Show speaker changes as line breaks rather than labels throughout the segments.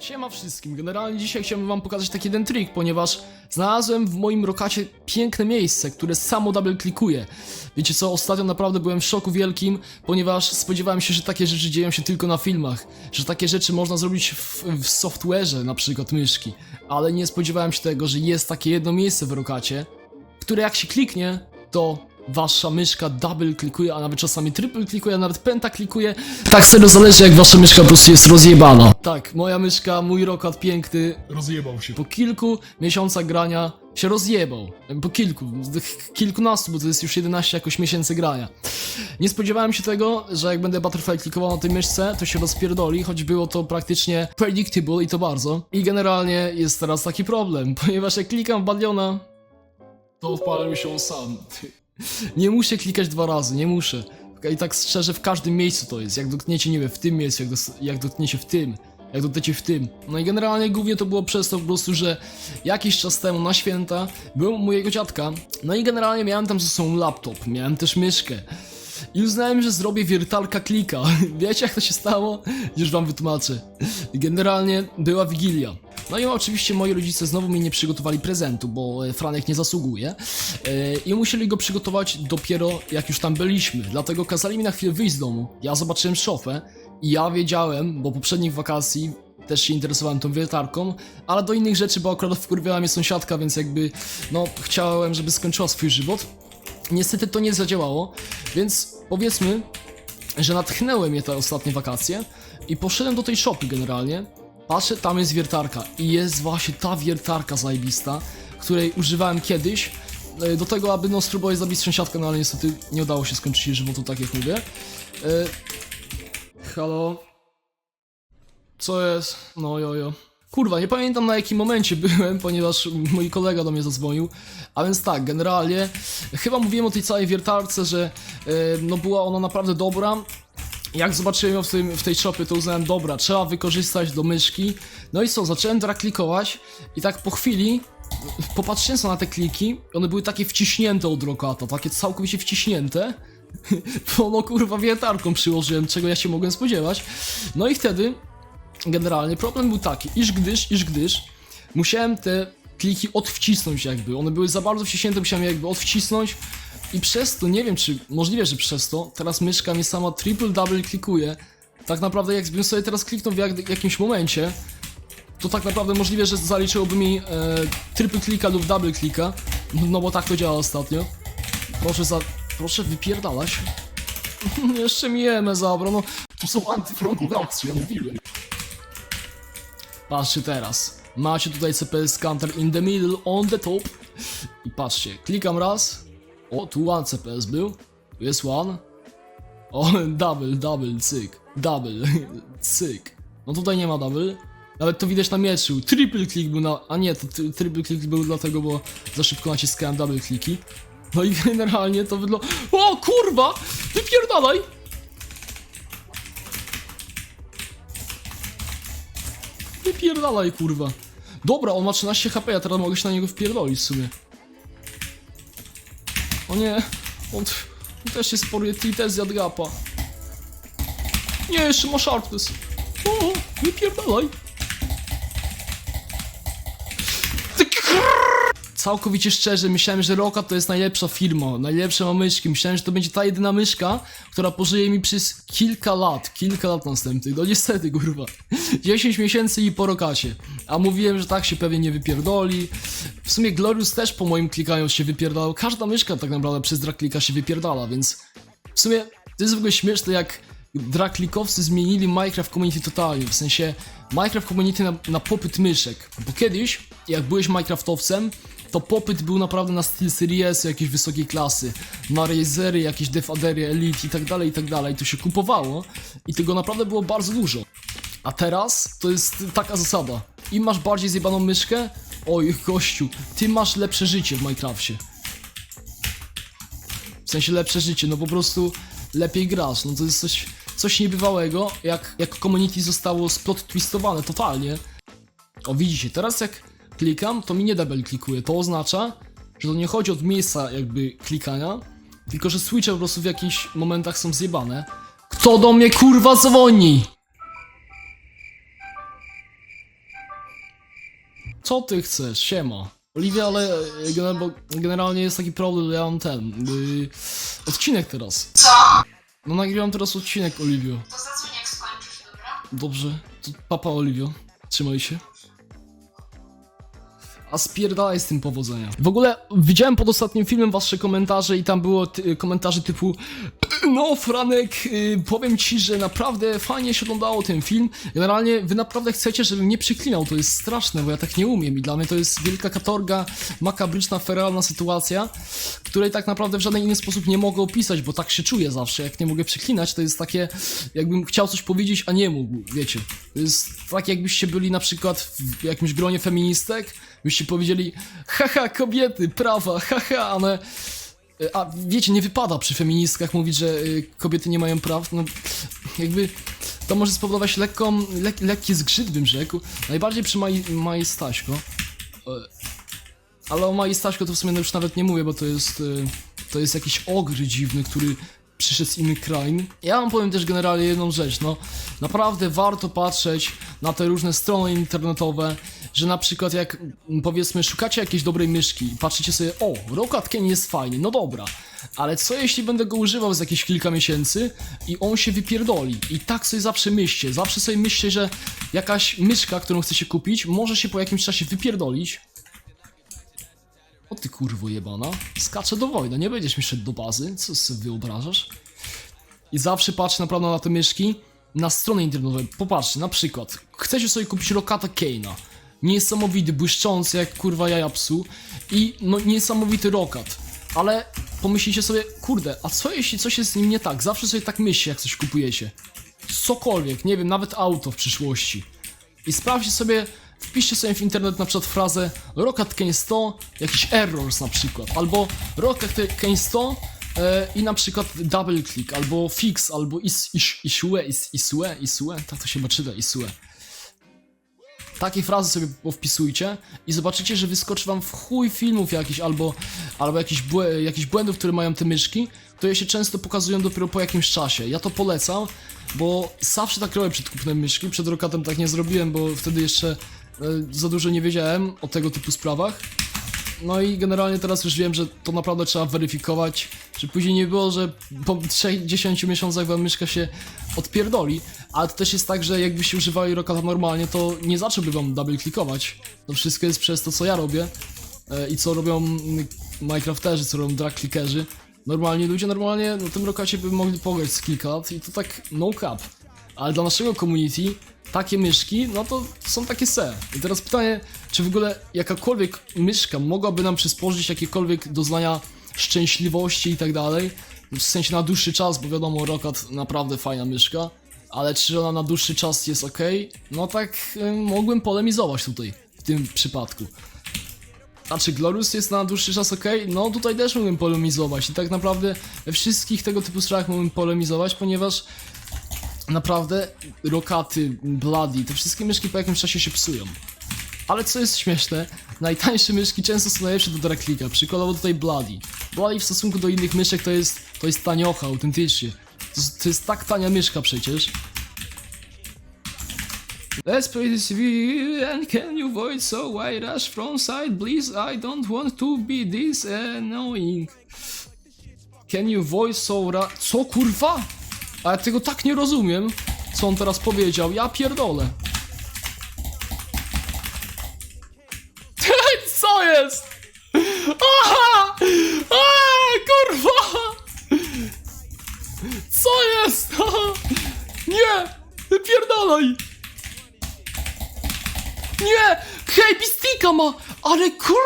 Siema wszystkim, generalnie dzisiaj chciałbym wam pokazać taki jeden trik, ponieważ znalazłem w moim rokacie piękne miejsce, które samo double klikuje. Wiecie co, ostatnio naprawdę byłem w szoku wielkim, ponieważ spodziewałem się, że takie rzeczy dzieją się tylko na filmach, że takie rzeczy można zrobić w, w software'ze, na przykład myszki, ale nie spodziewałem się tego, że jest takie jedno miejsce w rokacie, które jak się kliknie, to wasza myszka double klikuje, a nawet czasami triple klikuje, a nawet penta klikuje. Tak serio zależy jak wasza myszka po prostu jest rozjebana. Tak, moja myszka, mój rokat piękny,
Rozjebał się.
po kilku miesiącach grania się rozjebał. Po kilku, kilkunastu, bo to jest już 11 jakoś miesięcy grania. Nie spodziewałem się tego, że jak będę Butterfly klikował na tej myszce, to się rozpierdoli, choć było to praktycznie predictable i to bardzo. I generalnie jest teraz taki problem, ponieważ jak klikam w Badiona, to odpala mi się on sam. Nie muszę klikać dwa razy, nie muszę. I tak szczerze w każdym miejscu to jest. Jak dotkniecie, nie wiem, w tym miejscu, jak, dos- jak dotkniecie w tym, jak dotkniecie w tym. No i generalnie głównie to było przez to po prostu, że jakiś czas temu na święta byłem u mojego dziadka. No i generalnie miałem tam ze sobą laptop, miałem też myszkę. I uznałem, że zrobię wiertarka klika. Wiecie jak to się stało? Już wam wytłumaczę. Generalnie była Wigilia. No i oczywiście moi rodzice znowu mi nie przygotowali prezentu, bo e, Franek nie zasługuje. E, I musieli go przygotować dopiero jak już tam byliśmy. Dlatego kazali mi na chwilę wyjść z domu. Ja zobaczyłem szofę i ja wiedziałem, bo poprzednich wakacji też się interesowałem tą wiertarką, ale do innych rzeczy, bo akurat wkurwiała mnie sąsiadka, więc jakby, no, chciałem, żeby skończyła swój żywot. Niestety to nie zadziałało, więc powiedzmy, że natchnęły mnie te ostatnie wakacje i poszedłem do tej shopy generalnie. Patrzę, tam jest wiertarka i jest właśnie ta wiertarka zajebista, której używałem kiedyś e, do tego, aby no spróbować zabić sąsiadkę, no ale niestety nie udało się skończyć jej żywotu, tak jak mówię. E, halo? Co jest? No jojo. Kurwa, nie pamiętam na jakim momencie byłem, ponieważ mój kolega do mnie zadzwonił. A więc tak, generalnie chyba mówiłem o tej całej wiertarce, że e, no była ona naprawdę dobra. Jak zobaczyłem ją w, tym, w tej shopie, to uznałem, dobra, trzeba wykorzystać do myszki. No i co, zacząłem teraz klikować i tak po chwili popatrzyłem sobie na te kliki, one były takie wciśnięte od rokata, takie całkowicie wciśnięte. Bo no kurwa wiertarką przyłożyłem, czego ja się mogłem spodziewać. No i wtedy generalnie problem był taki, iż gdyż, iż gdyż musiałem te kliki odwcisnąć jakby, one były za bardzo wciśnięte, musiałem je jakby odwcisnąć i przez to, nie wiem czy, możliwe, że przez to, teraz myszka mnie sama triple double klikuje, tak naprawdę jakbym sobie teraz kliknął w jak, jakimś momencie, to tak naprawdę możliwe, że zaliczyłoby mi e, triple klika lub double klika, no bo tak to działa ostatnio. Proszę za, proszę wypierdalać. Jeszcze mi EME zabrał, no
To są antyfrontowe akcje, ja mówiłem.
Patrzcie teraz. Macie tutaj CPS counter in the middle, on the top. I patrzcie, klikam raz. O, tu one CPS był. Tu jest one. O, double, double, cyk. Double, cyk. No tutaj nie ma double. Nawet to widać na mieczu. Triple click był na... A nie, to tri- triple click był dlatego, bo za szybko naciskałem double kliki. No i generalnie to wygląda... O kurwa! Wypierdalaj! Wypierdalaj, kurwa. Dobra, on ma 13 HP, ja teraz mogę się na niego wpierdolić w sumie. O nie, on, on też się sporuje Tites z Gapa. Nie, jeszcze ma Sharpness. O, wypierdalaj. Ty Całkowicie szczerze, myślałem, że Roka to jest najlepsza firma, najlepsze ma myszki. Myślałem, że to będzie ta jedyna myszka, która pożyje mi przez kilka lat, kilka lat następnych. No niestety, kurwa. 10 miesięcy i po rokacie. A mówiłem, że tak się pewnie nie wypierdoli. W sumie Glorious też po moim klikaniu się wypierdalał. Każda myszka tak naprawdę przez draklika się wypierdala, więc w sumie to jest w ogóle śmieszne, jak draklikowcy zmienili Minecraft Community totalnie. W sensie Minecraft Community na, na popyt myszek. Bo kiedyś, jak byłeś Minecraftowcem, to popyt był naprawdę na SteelSeries jakiejś wysokiej klasy, na Razery, jakieś Defadery Elite i tak dalej, i tak dalej. To się kupowało i tego naprawdę było bardzo dużo. A teraz to jest taka zasada. Im masz bardziej zjebaną myszkę, oj gościu, tym masz lepsze życie w Minecrafcie. W sensie lepsze życie, no po prostu lepiej grasz. No to jest coś, coś niebywałego, jak, jak community zostało splot twistowane totalnie. O widzicie, teraz jak klikam, to mi nie double klikuje. To oznacza, że to nie chodzi od miejsca jakby klikania, tylko że switche po prostu w jakichś momentach są zjebane. Kto do mnie kurwa dzwoni? co ty chcesz? Siema. Oliwia, ale e, generalnie jest taki problem, że ja mam ten, yy, odcinek teraz.
Co?
No nagrywam teraz odcinek, Oliwio.
To zadzwoń jak skończysz, dobra?
Dobrze, to papa Oliwio, trzymaj się. A spierdalaj z tym powodzenia. W ogóle widziałem pod ostatnim filmem wasze komentarze i tam było komentarze typu No Franek, y, powiem ci, że naprawdę fajnie się oglądało ten film. Generalnie wy naprawdę chcecie, żebym nie przyklinał, to jest straszne, bo ja tak nie umiem i dla mnie to jest wielka katorga, makabryczna, feralna sytuacja, której tak naprawdę w żaden inny sposób nie mogę opisać, bo tak się czuję zawsze, jak nie mogę przeklinać, to jest takie, jakbym chciał coś powiedzieć, a nie mógł, wiecie. To jest tak jakbyście byli na przykład w jakimś gronie feministek, byście powiedzieli, haha, kobiety, prawa, haha, one... A wiecie, nie wypada przy feministkach mówić, że y, kobiety nie mają praw, no jakby to może spowodować lekką, lek, lekki zgrzyt, bym rzekł. Najbardziej przy Maj, Maj Staśko. E, Ale o Maj Staśko to w sumie już nawet nie mówię, bo to jest, to jest jakiś ogr dziwny, który przyszedł z innych krain. Ja wam powiem też generalnie jedną rzecz, no naprawdę warto patrzeć na te różne strony internetowe, że na przykład jak mm, powiedzmy szukacie jakiejś dobrej myszki i patrzycie sobie, o, Rokat Ken jest fajny, no dobra, ale co jeśli będę go używał za jakieś kilka miesięcy i on się wypierdoli? I tak sobie zawsze myślcie, zawsze sobie myślcie, że jakaś myszka, którą chcecie kupić, może się po jakimś czasie wypierdolić, o ty kurwo jebana, skaczę do wojny, nie będziesz mi szedł do bazy, co sobie wyobrażasz? I zawsze patrz naprawdę na te myszki na stronę internetową. Popatrzcie, na przykład, chcecie sobie kupić Rokata Keina. Niesamowity, błyszczący jak kurwa jaja psu i no niesamowity Rokat. Ale pomyślicie sobie, kurde, a co jeśli coś jest z nim nie tak? Zawsze sobie tak myślcie, jak coś kupujecie. Cokolwiek, nie wiem, nawet auto w przyszłości. I sprawdźcie sobie, wpiszcie sobie w internet na przykład frazę Rocket Kane 100, jakiś errors na przykład, albo Rocket Kane 100 e, i na przykład double click, albo fix, albo is, is, isue, is, isue, isue, tak to się chyba isue. Takie frazy sobie wpisujcie i zobaczycie, że wyskoczy wam w chuj filmów jakiś albo, albo jakichś, jakichś błędów, które mają te myszki, które się często pokazują dopiero po jakimś czasie. Ja to polecam, bo zawsze tak robię przed kupnem myszki, przed rokatem tak nie zrobiłem, bo wtedy jeszcze e, za dużo nie wiedziałem o tego typu sprawach. No i generalnie teraz już wiem, że to naprawdę trzeba weryfikować, że później nie było, że po 3-10 miesiącach wam myszka się odpierdoli, ale to też jest tak, że jakbyście używali Rokata normalnie, to nie zacząłby wam double klikować. To wszystko jest przez to, co ja robię e, i co robią Minecrafterzy, co robią drag clickerzy. Normalnie ludzie normalnie na tym Rokacie by mogli pograć z kilkat i to tak no cap. Ale dla naszego community takie myszki, no to są takie se. I teraz pytanie, czy w ogóle jakakolwiek myszka mogłaby nam przysporzyć jakiekolwiek doznania szczęśliwości i tak dalej? W sensie na dłuższy czas, bo wiadomo, Rokat naprawdę fajna myszka, ale czy ona na dłuższy czas jest ok? No tak y, mogłem polemizować tutaj, w tym przypadku. A czy Glorious jest na dłuższy czas ok? No tutaj też mógłbym polemizować i tak naprawdę we wszystkich tego typu sprawach mógłbym polemizować, ponieważ naprawdę Rokaty, Bloody, te wszystkie myszki po jakimś czasie się psują. Ale co jest śmieszne, najtańsze myszki często są najlepsze do draklika, przykładowo tutaj Bloody. Bloody w stosunku do innych myszek to jest, to jest taniocha, autentycznie. To, to jest tak tania myszka przecież. Let's play this CV and can you void so why rush from side please I don't want to be this annoying Can you voice so ra... Co kurwa? A ja tego tak nie rozumiem Co on teraz powiedział, ja pierdolę Co jest? Aha! A, kurwa! Co jest? Aha! Nie! Wypierdalaj! Nie! Hej, Bistika ma! Ale kur...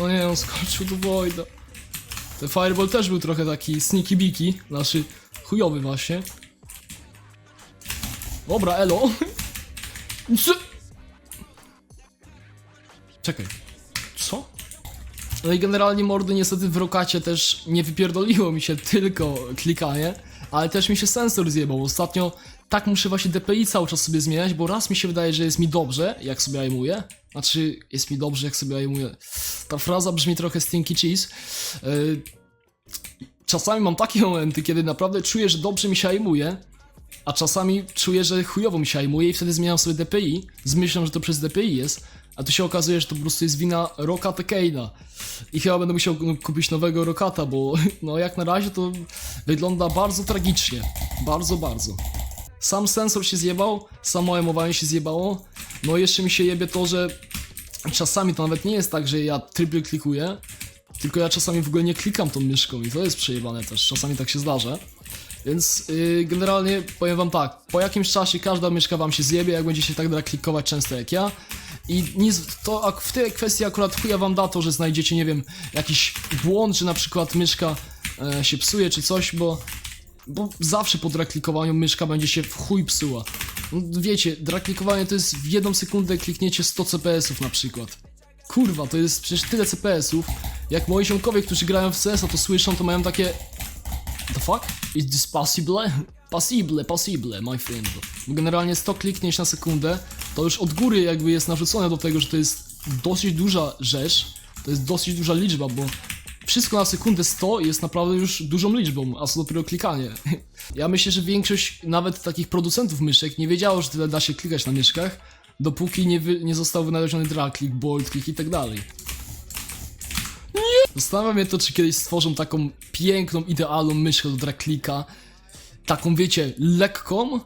O nie, on skoczył do Voida. Ten Fireball też był trochę taki sneaky biki, znaczy chujowy właśnie. Dobra, elo. Co? Czekaj. Co? No i generalnie mordy niestety w Rokacie też nie wypierdoliło mi się tylko klikanie, ale też mi się sensor zjebał. Ostatnio tak muszę właśnie DPI cały czas sobie zmieniać, bo raz mi się wydaje, że jest mi dobrze, jak sobie aimuję. Znaczy, jest mi dobrze, jak sobie aimuję. Ta fraza brzmi trochę stinky cheese. Yy, czasami mam takie momenty, kiedy naprawdę czuję, że dobrze mi się aimuje, a czasami czuję, że chujowo mi się aimuje i wtedy zmieniam sobie DPI z myślą, że to przez DPI jest, A tu się okazuje, że to po prostu jest wina Rokata Kane'a. I chyba będę musiał kupić nowego Rokata, bo no jak na razie to wygląda bardzo tragicznie. Bardzo, bardzo. Sam sensor się zjebał, samo emowanie się zjebało. No jeszcze mi się jebie to, że czasami to nawet nie jest tak, że ja triple klikuję, tylko ja czasami w ogóle nie klikam tą myszką i to jest przejebane też, czasami tak się zdarza. Więc yy, generalnie powiem wam tak, po jakimś czasie każda myszka wam się zjebie, jak będziecie tak da klikować często jak ja. I nic, to w tej kwestii akurat chuja wam da to, że znajdziecie, nie wiem, jakiś błąd, że na przykład myszka e, się psuje czy coś, bo bo zawsze po draklikowaniu myszka będzie się w chuj psuła. No, wiecie, draklikowanie to jest w jedną sekundę klikniecie 100 CPS-ów na przykład. Kurwa, to jest przecież tyle CPS-ów. Jak moi ziomkowie, którzy grają w CS, a to słyszą, to mają takie... The fuck? Is this possible? Possible, possible, my friend. Bo Generalnie 100 kliknięć na sekundę, to już od góry jakby jest narzucone do tego, że to jest dosyć duża rzecz. To jest dosyć duża liczba, bo wszystko na sekundę 100 jest naprawdę już dużą liczbą, a co dopiero klikanie. Ja myślę, że większość nawet takich producentów myszek nie wiedziało, że tyle da się klikać na myszkach, dopóki nie, wy, nie został wynaleziony drag click, bold click i tak dalej. Zastanawia mnie to, czy kiedyś stworzą taką piękną, idealną myszkę do drag clicka, taką wiecie, lekką,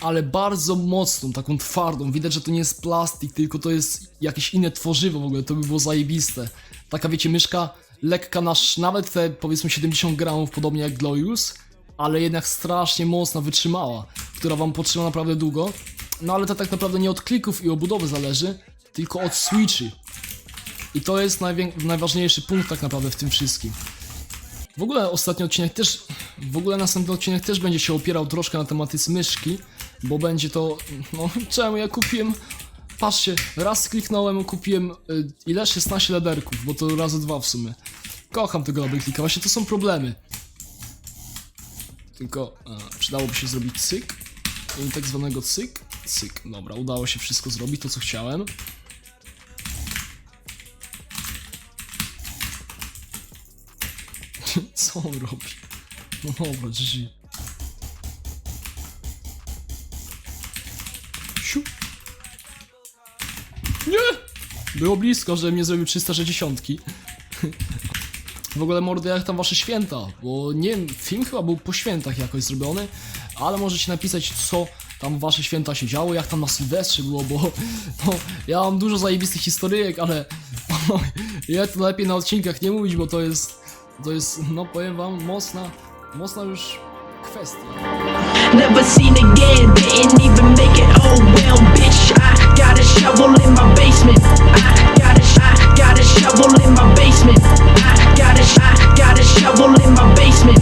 ale bardzo mocną, taką twardą. Widać, że to nie jest plastik, tylko to jest jakieś inne tworzywo w ogóle, to by było zajebiste. Taka wiecie, myszka lekka na sz- nawet te powiedzmy 70 gramów, podobnie jak Glorious, ale jednak strasznie mocna, wytrzymała, która wam potrzyma naprawdę długo. No ale to tak naprawdę nie od klików i obudowy zależy, tylko od switchy. I to jest najważniejszy punkt tak naprawdę w tym wszystkim. W ogóle ostatni odcinek też, w ogóle następny odcinek też będzie się opierał troszkę na tematyce myszki, bo będzie to, no czemu ja kupiłem, patrzcie, raz kliknąłem, kupiłem y, ile? 16 lederków, bo to razy dwa w sumie. Kocham tego double klika, właśnie to są problemy. Tylko e, przydałoby się zrobić cyk i tak zwanego cyk, cyk, dobra, udało się wszystko zrobić, to co chciałem. Co on robi? No dobra, GG. Siu. Nie! Było blisko, że mnie zrobił 360. W ogóle mordy, jak tam wasze święta? Bo nie wiem, film chyba był po świętach jakoś zrobiony, ale możecie napisać, co tam wasze święta się działo, jak tam na Sylwestrze było, bo no, ja mam dużo zajebistych historyjek, ale no, ja to lepiej na odcinkach nie mówić, bo to jest, to jest, no powiem wam, mocna, mocna już kwestia.
Never seen again, didn't even make it. Oh well, bitch, got a shovel in my basement. I got a, I got a shovel in my basement. I got a, I got a shovel in my basement.